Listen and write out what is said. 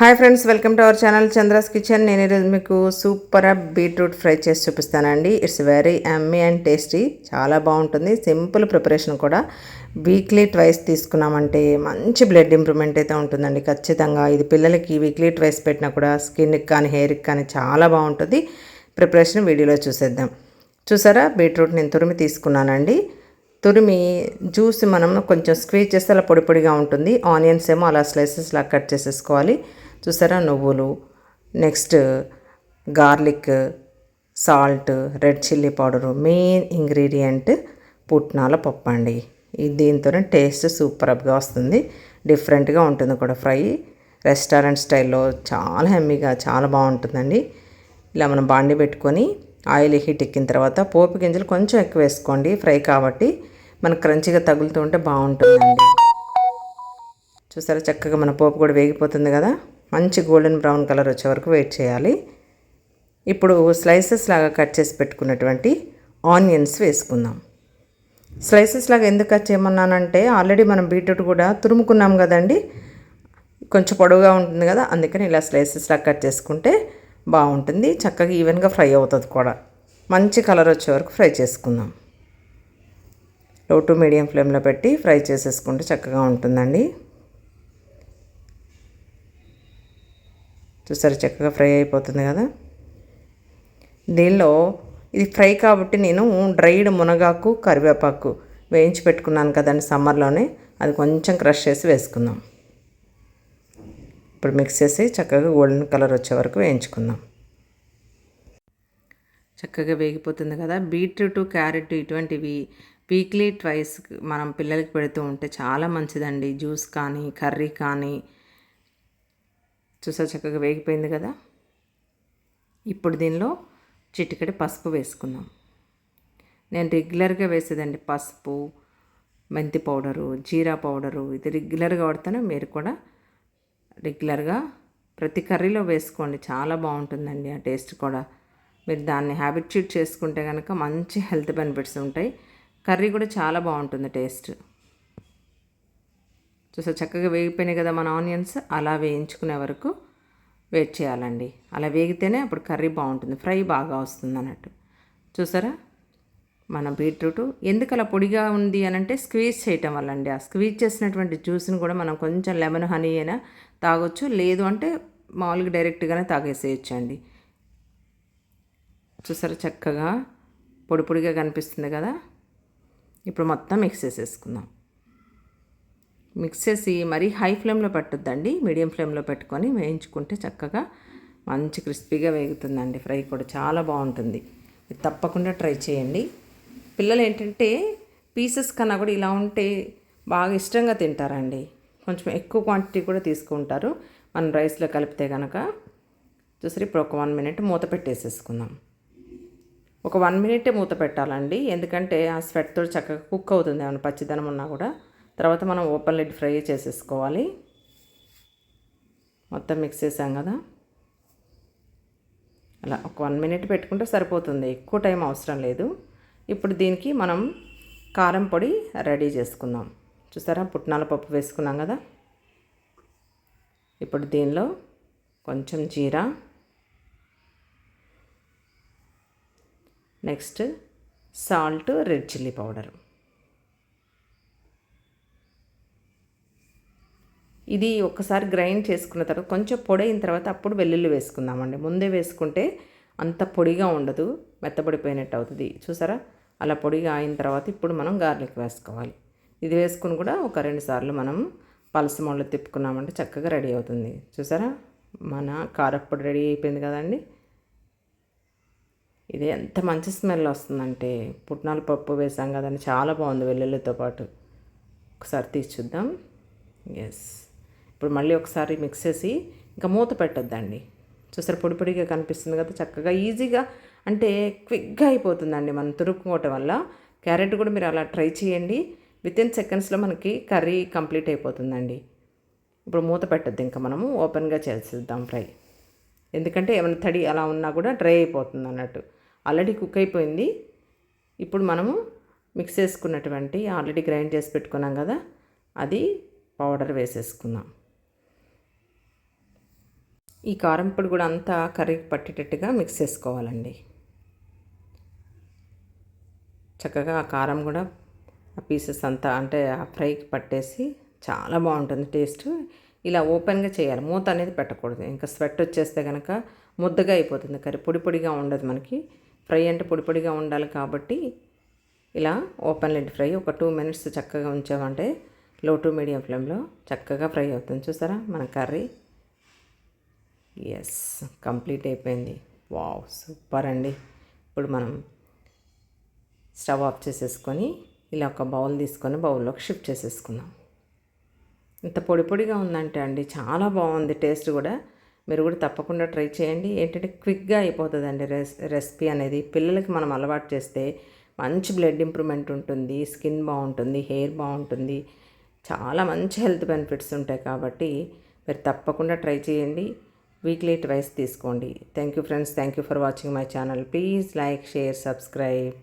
Hi friends welcome to our channel Chandra's kitchen. నేను ఈరోజు మీకు సూపర్ బీట్రూట్ ఫ్రై చేసి చూపిస్తానండి. It's very yummy and tasty చాలా బాగుంటుంది. సింపుల్ ప్రిపరేషన్ కూడా. వీక్లీ ట్వైస్ తీసుకున్నామంటే మంచి బ్లడ్ ఇంప్రూవ్మెంట్ అయితే ఉంటుందండి. ఖచ్చితంగా ఇది పిల్లలకి వీక్లీ ట్వైస్ పెట్టినా కూడా స్కిన్కి కానీ హెయిర్కి కానీ చాలా బాగుంటుంది. ప్రిపరేషన్ వీడియోలో చూసేద్దాం. చూసారా? బీట్రూట్ నేను తురిమి తీసుకున్నానండి. తురిమి జ్యూస్ మనం కొంచెం స్క్వీజ్ చేస్తే అలా పొడి పొడిగా ఉంటుంది. ఆనియన్స్ ఏమో అలా స్లైసెస్ లా కట్ చేసేసుకోవాలి. చూసారా? నువ్వులు next garlic salt red chilli powder main ingredient పుట్నాల పప్పు అండి. ఇది దీంతోనే టేస్ట్ సూపర్గా వస్తుంది. డిఫరెంట్గా ఉంటుంది కూడా ఫ్రై. రెస్టారెంట్ స్టైల్లో చాలా హెమ్మీగా చాలా బాగుంటుందండి. ఇలా మనం బాండి పెట్టుకొని ఆయిల్ హీట్ ఎక్కిన తర్వాత పోపు గింజలు కొంచెం ఎక్కువ వేసుకోండి ఫ్రై కాబట్టి. మనకు క్రంచిగా తగులుతూ ఉంటే బాగుంటుందండి. చూసారా? చక్కగా మన పోపు కూడా వేగిపోతుంది కదా? మంచి గోల్డెన్ బ్రౌన్ కలర్ వచ్చే వరకు వెయిట్ చేయాలి. ఇప్పుడు స్లైసెస్ లాగా కట్ చేసి పెట్టుకున్నటువంటి ఆనియన్స్ వేసుకుందాం. స్లైసెస్ లాగా ఎందుకు కట్ చేయమన్నానంటే ఆల్రెడీ మనం బీట్రూట్ కూడా తురుముకున్నాం కదండి. కొంచెం పొడవుగా ఉంటుంది కదా అందుకని ఇలా స్లైసెస్ లాగా కట్ చేసుకుంటే బాగుంటుంది. చక్కగా ఈవెన్గా ఫ్రై అవుతుంది కూడా. మంచి కలర్ వచ్చే వరకు ఫ్రై చేసుకుందాం. లో టు మీడియం ఫ్లేమ్లో పెట్టి ఫ్రై చేసేసుకుంటే చక్కగా ఉంటుందండి. చూసారు చక్కగా ఫ్రై అయిపోతుంది కదా? దీనిలో ఇది ఫ్రై కాబట్టి నేను డ్రైడ్ మునగాకు కరివేపాకు వేయించి పెట్టుకున్నాను కదండి సమ్మర్లోనే. అది కొంచెం క్రష్ చేసి వేసుకుందాం. ఇప్పుడు మిక్స్ చేసి చక్కగా గోల్డెన్ కలర్ వచ్చే వరకు వేయించుకుందాం. చక్కగా వేగిపోతుంది కదా? బీట్రూట్ క్యారెట్ ఇటువంటివి వీక్లీ ట్వైస్ మనం పిల్లలకి పెడుతూ ఉంటే చాలా మంచిదండి. జ్యూస్ కానీ కర్రీ కానీ చూసా చక్కగా వేగిపోయింది కదా? ఇప్పుడు దీనిలో చిటికడి పసుపు వేసుకుందాం. నేను రెగ్యులర్గా వేసేదండి పసుపు మెంతి పౌడరు జీరా పౌడరు. ఇది రెగ్యులర్గా వాడతాను. మీరు కూడా రెగ్యులర్గా ప్రతి కర్రీలో వేసుకోండి. చాలా బాగుంటుందండి ఆ టేస్ట్ కూడా. మీరు దాన్ని హ్యాబిట్యూట్ చేసుకుంటే కనుక మంచి హెల్త్ బెనిఫిట్స్ ఉంటాయి. కర్రీ కూడా చాలా బాగుంటుంది టేస్ట్. చూసా చక్కగా వేగిపోయినాయి కదా మన ఆనియన్స్ అలా వేయించుకునే వరకు వెయిట్ చేయాలండి. అలా వేగితేనే అప్పుడు కర్రీ బాగుంటుంది ఫ్రై బాగా వస్తుంది అన్నట్టు చూసారా? మన బీట్రూట్ ఎందుకు అలా పొడిగా ఉంది అని అంటే స్క్వీజ్ చేయటం వల్ల అండి ఆ స్క్వీజ్ చేసినటువంటి జ్యూస్ని కూడా మనం కొంచెం లెమన్ హనీ అయినా తాగొచ్చు లేదు అంటే మామూలుగా డైరెక్ట్గానే తాగేసేయచ్చు అండి చూసారా? చక్కగా పొడి పొడిగా కనిపిస్తుంది కదా? ఇప్పుడు మొత్తం మిక్స్ చేసేసుకుందాం. మిక్స్ చేసి మరీ హై ఫ్లేమ్లో పెట్టొద్దండి మీడియం ఫ్లేమ్లో పెట్టుకొని వేయించుకుంటే చక్కగా మంచి క్రిస్పీగా వేగుతుందండి. ఫ్రై కూడా చాలా బాగుంటుంది. ఇది తప్పకుండా ట్రై చేయండి. పిల్లలు ఏంటంటే పీసెస్ కన్నా కూడా ఇలా ఉంటే బాగా ఇష్టంగా తింటారండి. కొంచెం ఎక్కువ క్వాంటిటీ కూడా తీసుకుంటారు. మనం రైస్లో కలిపితే కనుక చూసారు ఇప్పుడు ఒక వన్ మినిట్ మూత పెట్టేసేసుకుందాం. ఒక వన్ మినిటే మూత పెట్టాలండి. ఎందుకంటే ఆ స్వెట్తో చక్కగా కుక్ అవుతుంది. ఏమైనా పచ్చిదనం ఉన్నా కూడా తర్వాత మనం ఓపెన్ లిడ్ ఫ్రై చేసేసుకోవాలి. మొత్తం మిక్స్ చేసాం కదా. అలా ఒక వన్ మినిట్ పెట్టుకుంటే సరిపోతుంది. ఎక్కువ టైం అవసరం లేదు. ఇప్పుడు దీనికి మనం కారం పొడి రెడీ చేసుకుందాం. చూసారా? పుట్నాల పప్పు వేసుకున్నాం కదా. ఇప్పుడు దీనిలో కొంచెం జీరా. Next salt red chilli powder. ఇది ఒక్కసారి గ్రైండ్ చేసుకున్న తర్వాత కొంచెం పొడి అయిన తర్వాత అప్పుడు వెల్లుల్లి వేసుకుందామండి. ముందే వేసుకుంటే అంత పొడిగా ఉండదు మెత్తపడిపోయినట్టు అవుతుంది. చూసారా? అలా పొడిగా అయిన తర్వాత ఇప్పుడు మనం గార్లిక్ వేసుకోవాలి. ఇది వేసుకుని కూడా ఒక రెండు సార్లు మనం పలస మొళ్ళు తిప్పుకున్నామంటే చక్కగా రెడీ అవుతుంది. చూసారా? మన కారప్పొడి రెడీ అయిపోయింది కదండి. ఇది ఎంత మంచి స్మెల్ వస్తుందంటే పుట్నాల పప్పు వేసాం కదండి చాలా బాగుంది వెల్లుల్లితో పాటు. ఒకసారి తీసి చూద్దాం. ఎస్ ఇప్పుడు మళ్ళీ ఒకసారి మిక్స్ చేసి ఇంకా మూత పెట్టొద్దండి. చూసారు పొడి పొడిగా కనిపిస్తుంది కదా చక్కగా ఈజీగా అంటే క్విక్గా అయిపోతుందండి మనం తురుక్కోవటం వల్ల. క్యారెట్ కూడా మీరు అలా ట్రై చేయండి. విత్ ఇన్ సెకండ్స్లో మనకి కర్రీ కంప్లీట్ అయిపోతుందండి. ఇప్పుడు మూత పెట్టద్దు ఇంకా మనము ఓపెన్గా చేసేద్దాం ఫ్రై. ఎందుకంటే ఏమైనా తడి అలా ఉన్నా కూడా డ్రై అయిపోతుంది అన్నట్టు. ఆల్రెడీ కుక్ అయిపోయింది. ఇప్పుడు మనము మిక్స్ చేసుకున్నటువంటి ఆల్రెడీ గ్రైండ్ చేసి పెట్టుకున్నాం కదా అది పౌడర్ వేసేసుకుందాం. ఈ కారం పొడి కూడా అంతా కర్రీకి పట్టేటట్టుగా మిక్స్ చేసుకోవాలండి. చక్కగా ఆ కారం కూడా ఆ పీసెస్ అంతా అంటే ఆ ఫ్రైకి పట్టేసి చాలా బాగుంటుంది టేస్ట్. ఇలా ఓపెన్గా చేయాలి మూత అనేది పెట్టకూడదు. ఇంకా స్వెట్ వచ్చేస్తే కనుక ముద్దగా అయిపోతుంది కర్రీ పొడి పొడిగా ఉండదు మనకి. ఫ్రై అంటే పొడి పొడిగా ఉండాలి కాబట్టి ఇలా ఓపెన్ లెడ్ ఫ్రై ఒక టూ మినిట్స్ చక్కగా ఉంచామంటే లో టు మీడియం ఫ్లేమ్లో చక్కగా ఫ్రై అవుతుంది. చూసారా మన కర్రీ? ఎస్ కంప్లీట్ అయిపోయింది. వావ్ సూపర్ అండి. ఇప్పుడు మనం స్టవ్ ఆఫ్ చేసేసుకొని ఇలా ఒక బౌల్ తీసుకొని బౌల్లోకి షిఫ్ట్ చేసేసుకుందాం. ఇంత పొడి పొడిగా ఉందంటే అండి చాలా బాగుంది. టేస్ట్ కూడా మీరు కూడా తప్పకుండా ట్రై చేయండి. ఏంటంటే క్విక్గా అయిపోతుందండి రెస్ రెసిపీ అనేది. పిల్లలకి మనం అలవాటు చేస్తే మంచి బ్లడ్ ఇంప్రూవ్మెంట్ ఉంటుంది స్కిన్ బాగుంటుంది హెయిర్ బాగుంటుంది. చాలా మంచి హెల్త్ బెనిఫిట్స్ ఉంటాయి కాబట్టి మీరు తప్పకుండా ట్రై చేయండి. వీక్లీ ట్వైస్ తీసుకోండి. Thank you friends thank you for watching my channel please like share subscribe